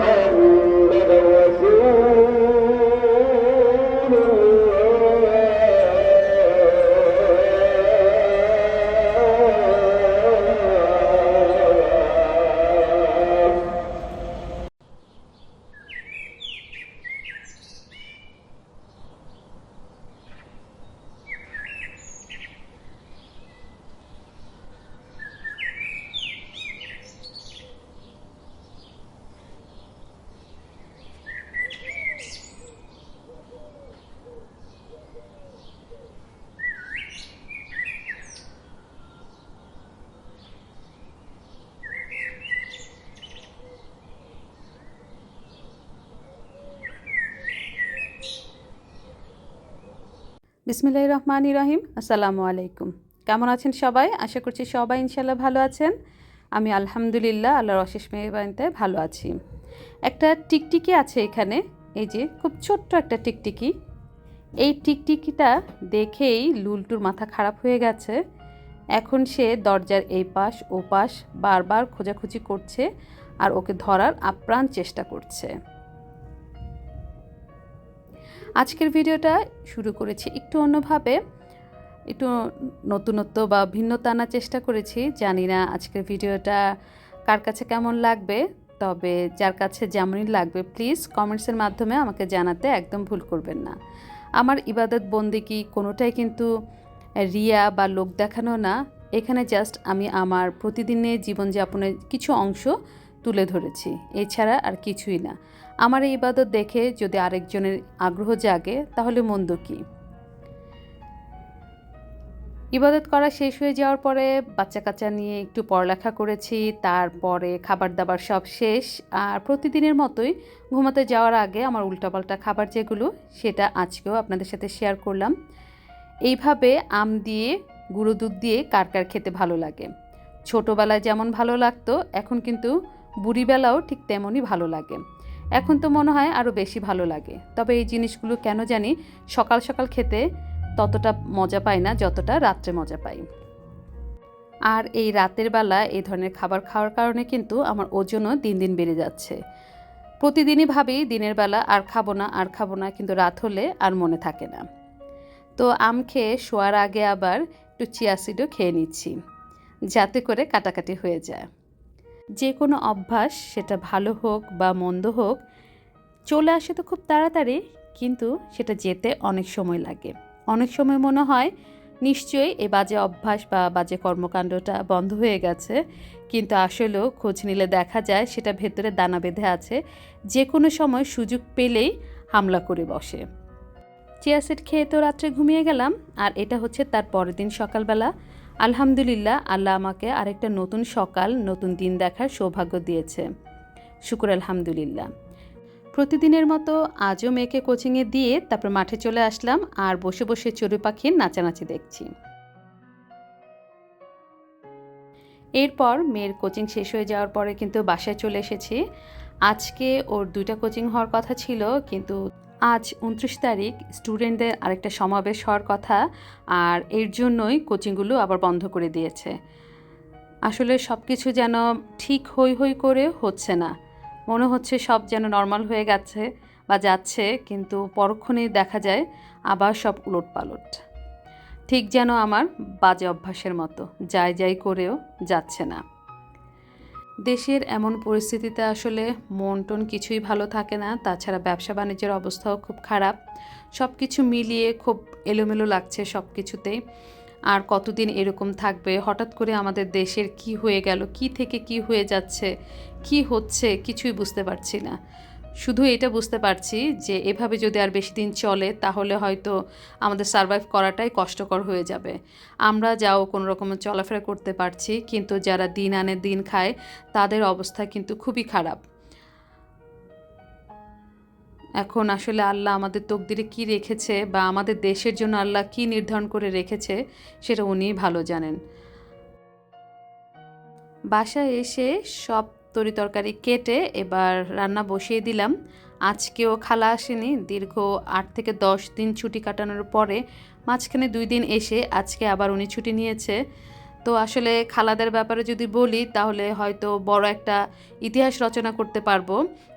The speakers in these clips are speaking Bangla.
Amén. বিসমিল্লাহ রহমান রহিম আসসালামু আলাইকুম। কেমন আছেন সবাই? আশা করছি সবাই ইনশাল্লাহ ভালো আছেন। আমি আলহামদুলিল্লাহ আল্লাহর অশেষ মেহরবানিতে ভালো আছি। একটা টিকটিকি আছে এখানে। এই যে খুব ছোট্ট একটা টিকটিকি। এই টিকটিকিটা দেখেই লুলটুর মাথা খারাপ হয়ে গেছে। এখন সে দরজার এই পাশ, ও পাশ বারবার খোঁজাখুঁজি করছে আর ওকে ধরার আপ্রাণ চেষ্টা করছে। আজকের ভিডিওটা শুরু করেছি একটু অন্যভাবে, একটু নতুনত্ব বা ভিন্নতা আনার চেষ্টা করেছি। জানি না আজকের ভিডিওটা কার কাছে কেমন লাগবে, তবে যার কাছে যেমনই লাগবে প্লিজ কমেন্টসের মাধ্যমে আমাকে জানাতে একদম ভুল করবেন না। আমার ইবাদত বন্দিকি কোনোটাই কিন্তু রিয়া বা লোক দেখানো না। এখানে জাস্ট আমি আমার প্রতিদিনের জীবনযাপনের কিছু অংশ তুলে ধরেছি। এছাড়া আর কিছুই না। আমার এই ইবাদত দেখে যদি আরেকজনের আগ্রহ জাগে, তাহলে মন্দ কী? ইবাদত করা শেষ হয়ে যাওয়ার পরে বাচ্চা কাচ্চা নিয়ে একটু পড়ালেখা করেছি, তারপরে খাবার দাবার সব শেষ, আর প্রতিদিনের মতোই ঘুমাতে যাওয়ার আগে আমার উল্টাপাল্টা খাবার যেগুলো, সেটা আজকেও আপনাদের সাথে শেয়ার করলাম। এইভাবে আম দিয়ে, গুঁড়ো দুধ দিয়ে কার কার খেতে ভালো লাগে? ছোটোবেলায় যেমন ভালো লাগতো, এখন কিন্তু বুড়িবেলাও ঠিক তেমনই ভালো লাগে। এখন তো মনে হয় আরও বেশি ভালো লাগে। তবে এই জিনিসগুলো কেন জানি সকাল সকাল খেতে ততটা মজা পাই না, যতটা রাত্রে মজা পাই। আর এই রাতের বেলা এই ধরনের খাবার খাওয়ার কারণে কিন্তু আমার ওজনও দিন দিন বেড়ে যাচ্ছে। প্রতিদিনই ভাবি দিনের বেলা আর খাব না, আর খাব না, কিন্তু রাত হলে আর মনে থাকে না। তো আম খেয়ে শোয়ার আগে আবার একটু চিয়াসিডও খেয়ে নিচ্ছি, যাতে করে কাটাকাটি হয়ে যায়। যে কোনো অভ্যাস, সেটা ভালো হোক বা মন্দ হোক, চলে আসে তো খুব তাড়াতাড়ি, কিন্তু সেটা যেতে অনেক সময় লাগে। অনেক সময় মনে হয়, নিশ্চয়ই এই বাজে অভ্যাস বা বাজে কর্মকাণ্ডটা বন্ধ হয়ে গেছে, কিন্তু আসলেও খোঁজ নিলে দেখা যায় সেটা ভেতরে দানা বেঁধে আছে যে কোনো সময় সুযোগ পেলেই হামলা করে বসে। চিয়াসিড খেয়ে তো রাত্রে ঘুমিয়ে গেলাম, আর এটা হচ্ছে তার পরের দিন সকালবেলা। আলহামদুলিল্লাহ, আল্লাহ আমাকে আরেকটা নতুন সকাল, নতুন দিন দেখার সৌভাগ্য দিয়েছে। শুকুর আলহামদুলিল্লাহ। প্রতিদিনের মতো আজও মেয়েকে কোচিংয়ে দিয়ে তারপর মাঠে চলে আসলাম আর বসে বসে চড়ুই পাখির নাচানাচি দেখছি। এরপর মেয়ের কোচিং শেষ হয়ে যাওয়ার পরে কিন্তু বাসায় চলে এসেছি। আজকে ওর দুইটা কোচিং হওয়ার কথা ছিল, কিন্তু আজ উনত্রিশ তারিখ, স্টুডেন্টদের আরেকটা সমাবেশ হওয়ার কথা আর এর জন্যই কোচিংগুলো আবার বন্ধ করে দিয়েছে। আসলে সব কিছু যেন ঠিক হই হই করে হচ্ছে না। মনে হচ্ছে সব যেন নর্মাল হয়ে গেছে বা যাচ্ছে, কিন্তু পরক্ষণেই দেখা যায় আবার সব উলট পালট ঠিক যেন আমার বাজে অভ্যাসের মতো, যাই যাই করেও যাচ্ছে না। দেশের এমন পরিস্থিতিতে আসলে মন টন কিছুই ভালো থাকে না। তাছাড়া ব্যবসা বাণিজ্যের অবস্থাও খুব খারাপ। সব কিছু মিলিয়ে খুব এলোমেলো লাগছে সব কিছুতেই আর কতদিন এরকম থাকবে? হঠাৎ করে আমাদের দেশের কি হয়ে গেল? কি থেকে কি হয়ে যাচ্ছে? কি হচ্ছে? কিছুই বুঝতে পারছি না। শুধু এটা বুঝতে পারছি যে এভাবে যদি আর বেশি দিন চলে, তাহলে হয়তো আমাদের সার্ভাইভ করাটাই কষ্টকর হয়ে যাবে। আমরা যাও কোনো রকম চলাফেরা করতে পারছি, কিন্তু যারা দিন আনে দিন খায়, তাদের অবস্থা কিন্তু খুবই খারাপ। এখন আসলে আল্লাহ আমাদের তকদিরে কি রেখেছে বা আমাদের দেশের জন্য আল্লাহ কি নির্ধারণ করে রেখেছে, সেটা উনিই ভালো জানেন। বাসায় এসে সব তরি তরকারি কেটে এবার রান্না বসিয়ে দিলাম। আজকেও খালা আসেনি। দীর্ঘ আট থেকে দশ দিন ছুটি কাটানোর পরে মাঝখানে দুই দিন এসে আজকে আবার উনি ছুটি নিয়েছে। তো আসলে খালাদের ব্যাপারে যদি বলি, তাহলে হয়তো বড় একটা ইতিহাস রচনা করতে পারব।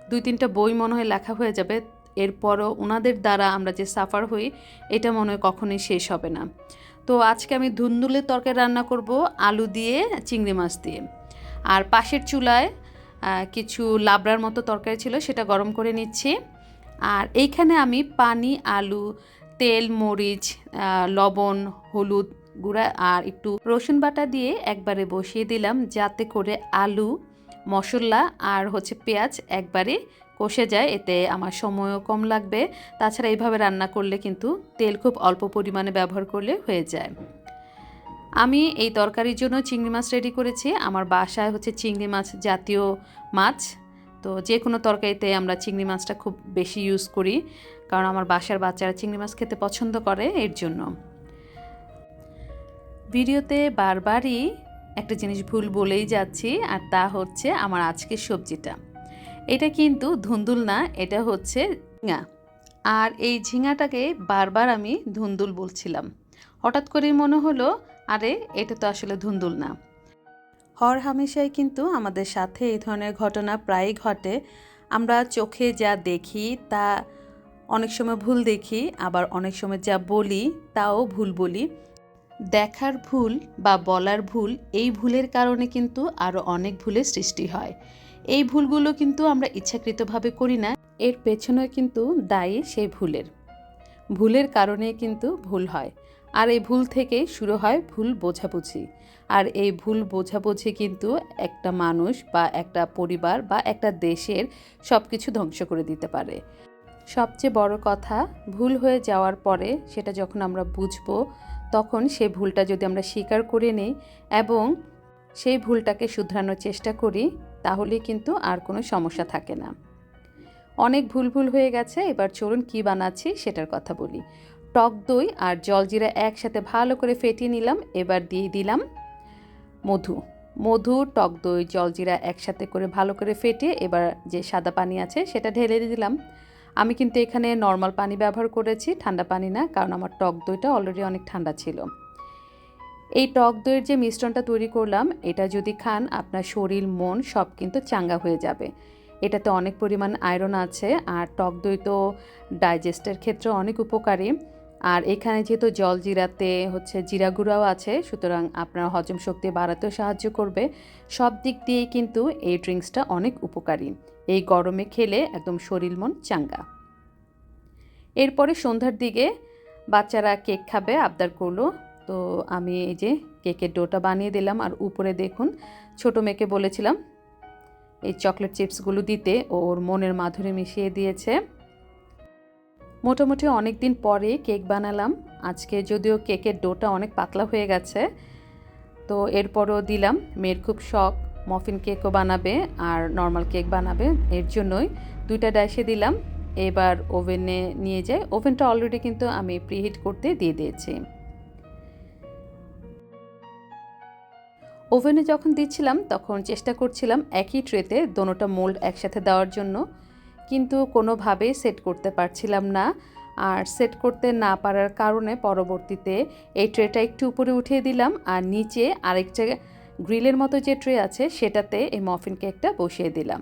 দুই তিনটা বই মনে হয় লেখা হয়ে যাবে। এরপরও ওনাদের দ্বারা আমরা যে সাফার হই, এটা মনে হয় কখনোই শেষ হবে না। তো আজকে আমি ধুন্দুলের তরকারি রান্না করব, আলু দিয়ে, চিংড়ি মাছ দিয়ে। আর পাশের চুলায় কিছু লাবড়ার মতো তরকারি ছিল, সেটা গরম করে নিচ্ছি। আর এইখানে আমি পানি, আলু, তেল, মরিচ লবণ, হলুদ গুঁড়া আর একটু রসুন বাটা দিয়ে একবারে বসিয়ে দিলাম, যাতে করে আলু, মশলা আর হচ্ছে পেঁয়াজ একবারে কষে যায়, এতে আমার সময়ও কম লাগবে। তাছাড়া এইভাবে রান্না করলে কিন্তু তেল খুব অল্প পরিমাণে ব্যবহার করলে হয়ে যায়। আমি এই তরকারির জন্য চিংড়ি মাছ রেডি করেছি। আমার বাসায় হচ্ছে চিংড়ি মাছ জাতীয় মাছ। তো যে কোনো তরকারিতে আমরা চিংড়ি মাছটা খুব বেশি ইউজ করি, কারণ আমার বাসার বাচ্চারা চিংড়ি মাছ খেতে পছন্দ করে এর জন্য। ভিডিওতে বারবারই একটা জিনিস ভুল বলেই যাচ্ছি, আর তা হচ্ছে আমার আজকের সবজিটা। এটা কিন্তু ধুন্দুল না, এটা হচ্ছে ঝিঙা। আর এই ঝিঙাটাকে বারবার আমি ধুন্দুল বলছিলাম। হঠাৎ করেই মনে হলো আরে, এটা তো আসলে ধুন্দুল না। হর হামেশাই কিন্তু আমাদের সাথে এই ধরনের ঘটনা প্রায়ই ঘটে। আমরা চোখে যা দেখি তা অনেক সময় ভুল দেখি, আবার অনেক সময় যা বলি তাও ভুল বলি। দেখার ভুল বা বলার ভুল এই ভুলের কারণে কিন্তু আরও অনেক ভুলের সৃষ্টি হয়। এই ভুলগুলো কিন্তু আমরা ইচ্ছাকৃতভাবে করি না, এর পেছনে কিন্তু দায়ী সেই ভুলের। ভুলের কারণে কিন্তু ভুল হয়। আর এই ভুল থেকে শুরু হয় ভুল বোঝাবুঝি। আর এই ভুল বোঝাবুঝি কিন্তু একটা মানুষ বা একটা পরিবার বা একটা দেশের সব কিছু ধ্বংস করে দিতে পারে। সবচেয়ে বড় কথা, ভুল হয়ে যাওয়ার পরে সেটা যখন আমরা বুঝব, তখন সেই ভুলটা যদি আমরা স্বীকার করে নিই এবং সেই ভুলটাকে শুধরানোর চেষ্টা করি, তাহলে কিন্তু আর কোনো সমস্যা থাকে না। অনেক ভুল ভুল হয়ে গেছে, এবার চলুন কি বানাচ্ছি সেটার কথা বলি। টক দই আর জলজিরা একসাথে ভালো করে ফেটিয়ে নিলাম, এবার দিয়ে দিলাম মধু। মধু, টক দই, জলজিরা একসাথে করে ভালো করে ফেটে এবার যে সাদা পানি আছে সেটা ঢেলে দিলাম। আমি কিন্তু এখানে নর্মাল পানি ব্যবহার করেছি, ঠান্ডা পানি না, কারণ আমার টক দইটা অলরেডি অনেক ঠান্ডা ছিল। এই টক দইয়ের যে মিশ্রণটা তৈরি করলাম, এটা যদি খান আপনার শরীর, মন সব কিন্তু চাঙ্গা হয়ে যাবে। এটাতে অনেক পরিমাণ আয়রন আছে, আর টক দই তো ডাইজেস্টের ক্ষেত্রে অনেক উপকারী। আর এখানে যেহেতু জল জিরাতে হচ্ছে জিরা গুঁড়াও আছে, সুতরাং আপনার হজম শক্তি বাড়াতেও সাহায্য করবে। সব দিক দিয়েই কিন্তু এই ড্রিঙ্কসটা অনেক উপকারী। এই গরমে খেলে একদম শরীর মন চাঙ্গা। এরপরে সন্ধ্যার দিকে বাচ্চারা কেক খাবে, আবদার করল। তো আমি এই যে কেকের ডোটা বানিয়ে দিলাম, আর উপরে দেখুন ছোটো মেয়েকে বলেছিলাম, এই চকলেট চিপসগুলো দিতে, ওর মনের মাধুরী মিশিয়ে দিয়েছে। মোটামুটি অনেক দিন পরে কেক বানালাম। আজকে যদিও কেকের ডোটা অনেক পাতলা হয়ে গেছে, তো এরপরও দিলাম। মেয়ের খুব শখ, মফিন কেকও বানাবে আর নর্মাল কেক বানাবে, এর জন্যই দুইটা ডাইসে দিলাম। এবার ওভেনে নিয়ে যাই। ওভেনটা অলরেডি কিন্তু আমি প্রিহিট করতে দিয়ে দিয়েছি। ওভেনে যখন দিচ্ছিলাম, তখন চেষ্টা করছিলাম একই ট্রেতে দোনোটা মোল্ড একসাথে দেওয়ার জন্য। কিন্তু কোনোভাবেই সেট করতে পারছিলাম না। আর সেট করতে না পারার কারণে পরবর্তীতে এই ট্রেটা একটু উপরে উঠিয়ে দিলাম আর নিচে আরেকটা গ্রিলের মতো যে ট্রে আছে সেটাতে এই মফিন কেকটা বসিয়ে দিলাম।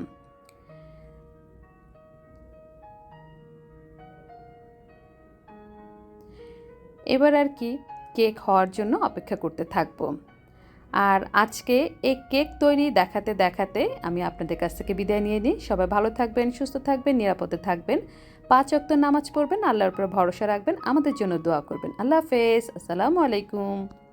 এবার আর কি কেক হওয়ার জন্য অপেক্ষা করতে থাকব। আর আজকে এই কেক তৈরি দেখাতে দেখাতে আমি আপনাদের কাছ থেকে বিদায় নিয়ে নিই। সবাই ভালো থাকবেন, সুস্থ থাকবেন, নিরাপদে থাকবেন। পাঁচ অক্ত নামাজ পড়বেন, আল্লাহর উপর ভরসা রাখবেন, আমাদের জন্য দোয়া করবেন। আল্লাহ হাফেজ। আসসালামু আলাইকুম।